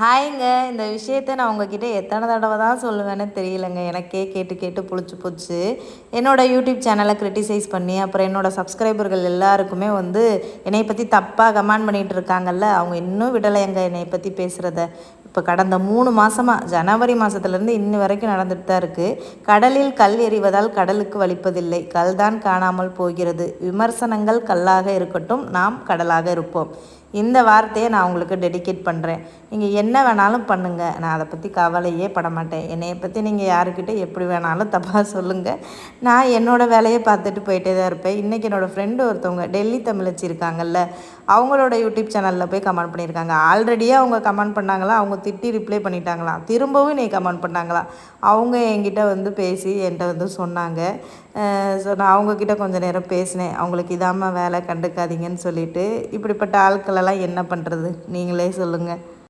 ஹாய்ங்க. இந்த விஷயத்த நான் உங்ககிட்ட எத்தனை தடவை தான் சொல்லுவேன்னு தெரியலங்க. எனக்கே கேட்டு கேட்டு புளிச்சு போச்சு. என்னோடய யூடியூப் சேனலை க்ரிட்டிசைஸ் பண்ணி அப்புறம் என்னோடய சப்ஸ்கிரைபர்கள் எல்லாருக்குமே வந்து என்னை பற்றி தப்பாக கமெண்ட் பண்ணிகிட்டு இருக்காங்கல்ல அவங்க இன்னும் விடலைங்க என்னை பற்றி பேசுகிறத இப்போ கடந்த மூணு மாதமாக ஜனவரி மாதத்துலேருந்து இன்னி வரைக்கும் நடந்துட்டு தான் இருக்குது கடலில் கல் எறிவதால் கடலுக்கு வலிப்பதில்லை. கல் தான் காணாமல் போகிறது. விமர்சனங்கள் கல்லாக இருக்கட்டும் நாம் கடலாக இருப்போம். இந்த வார்த்தையை நான் உங்களுக்கு டெடிகேட் பண்ணுறேன் நீங்கள் என்ன வேணாலும் பண்ணுங்கள் நான் அதை பற்றி கவலையே பட மாட்டேன் என்னையை பற்றி நீங்கள் யாருக்கிட்ட எப்படி வேணாலும் தப்பாக சொல்லுங்கள் நான் என்னோடய வேலையை பார்த்துட்டு போயிட்டே தான் இருப்பேன். இன்றைக்கி என்னோடய ஃப்ரெண்டு ஒருத்தவங்க டெல்லி தமிழச்சி இருக்காங்கல்ல அவங்களோட யூடியூப் சேனலில் போய் கமெண்ட் பண்ணியிருக்காங்க. ஆல்ரெடியே அவங்க கமெண்ட் பண்ணாங்களா? அவங்க திட்டி ரிப்ளை பண்ணிட்டாங்களாம் திரும்பவும் நீ கமெண்ட் பண்ணாங்களா? அவங்க என்கிட்ட வந்து பேசி என்கிட்ட வந்து சொன்னாங்க. ஸோ நான் அவங்கக்கிட்ட கொஞ்சம் நேரம் பேசினேன். அவங்களுக்கு இதாமல் வேலை கண்டுக்காதீங்கன்னு சொல்லிட்டு இப்படிப்பட்ட ஆட்களெல்லாம் என்ன பண்ணுறது நீங்களே சொல்லுங்கள்